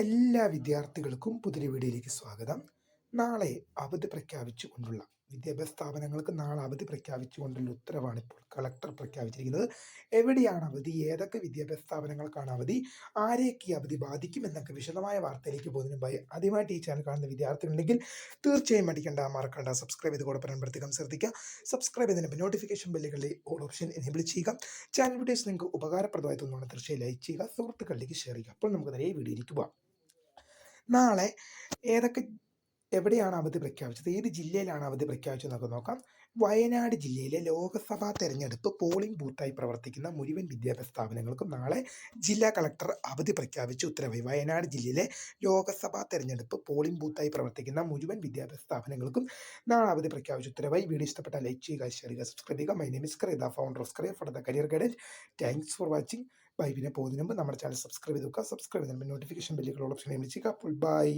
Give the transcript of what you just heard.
എല്ലാ വിദ്യാർത്ഥികൾക്കും പുതിയ വീഡിയോയിലേക്ക് സ്വാഗതം. നാളെ അവധി പ്രഖ്യാപിച്ചുകൊണ്ടുള്ള വിദ്യാഭ്യാസ സ്ഥാപനങ്ങൾക്ക് നാളെ അവധി പ്രഖ്യാപിച്ചുകൊണ്ടുള്ള ഉത്തരവാണ് ഇപ്പോൾ കളക്ടർ പ്രഖ്യാപിച്ചിരിക്കുന്നത്. എവിടെയാണ് അവധി? ഏതൊക്കെ വിദ്യാഭ്യാസ സ്ഥാപനങ്ങൾക്കാണ് അവധി? ആരെയൊക്കെ ഈ അവധി ബാധിക്കും എന്നൊക്കെ വിശദമായ വാർത്തയിലേക്ക് പോകുന്നതിന് മുമ്പായി ആദ്യമായിട്ട് ഈ ചാനൽ കാണുന്ന വിദ്യാർത്ഥികളുണ്ടെങ്കിൽ തീർച്ചയായും അടിക്കേണ്ട മറക്കണ്ട. സബ്സ്ക്രൈബ് ചെയ്ത് കൂടെ പ്രത്യേകം ശ്രദ്ധിക്കുക സബ്സ്ക്രൈബ് ചെയ്തതിന് നോട്ടിഫിക്കേഷൻ ബെല്ലുകളിൽ ഓൾ ഓപ്ഷൻ എനേബിൾ ചെയ്യുക. ചാനൽ വീഡിയോസ് നിങ്ങൾക്ക് ഉപകാരപ്രദമായി തോന്നുകയാണ് തീർച്ചയായും ലൈക്ക് ചെയ്യുക സുഹൃത്തുക്കളിലേക്ക് ഷെയർ ചെയ്യുക. അപ്പോൾ നമുക്ക് നേരെ വീഡിയോയിലേക്ക് പോകാം നാളെ ഏതൊക്കെ എവിടെയാണ് അവധി പ്രഖ്യാപിച്ചത്? ഏത് ജില്ലയിലാണ് അവധി പ്രഖ്യാപിച്ചത് എന്നൊക്കെ നോക്കാം. വയനാട് ജില്ലയിലെ ലോക്സഭാ തെരഞ്ഞെടുപ്പ് പോളിംഗ് ബൂത്തായി പ്രവർത്തിക്കുന്ന മുഴുവൻ വിദ്യാഭ്യാസ സ്ഥാപനങ്ങൾക്കും നാളെ ജില്ലാ കളക്ടർ അവധി പ്രഖ്യാപിച്ച്. ഉത്തരവായി വയനാട് ജില്ലയിലെ ലോക്സഭാ തെരഞ്ഞെടുപ്പ് പോളിംഗ് ബൂത്തായി പ്രവർത്തിക്കുന്ന മുഴുവൻ വിദ്യാഭ്യാസ സ്ഥാപനങ്ങൾക്കും നാളെ അവധി പ്രഖ്യാപിച്ച്. ഉത്തരവായി വീഡിയോ ഇഷ്ടപ്പെട്ട ലൈക്ക് ചെയ്യുക ഷെയർ ചെയ്യുക സബ്സ്ക്രൈബ് ചെയ്യുക. My name is the founder of scray for the career guidance thanks for watching bye. പിന്നെ പോകുന്നതിന് മുമ്പ് നമ്മുടെ ചാനൽ സബ്സ്ക്രൈബ് ചെയ്ത് വെക്കുക. സബ്സ്ക്രൈബ് ചെയ്യുമ്പോൾ നോട്ടിഫിക്കേഷൻ ബെല്ലുകൾ ഓപ്ഷൻ ചെയ്യുക അപ്പോൾ ബൈ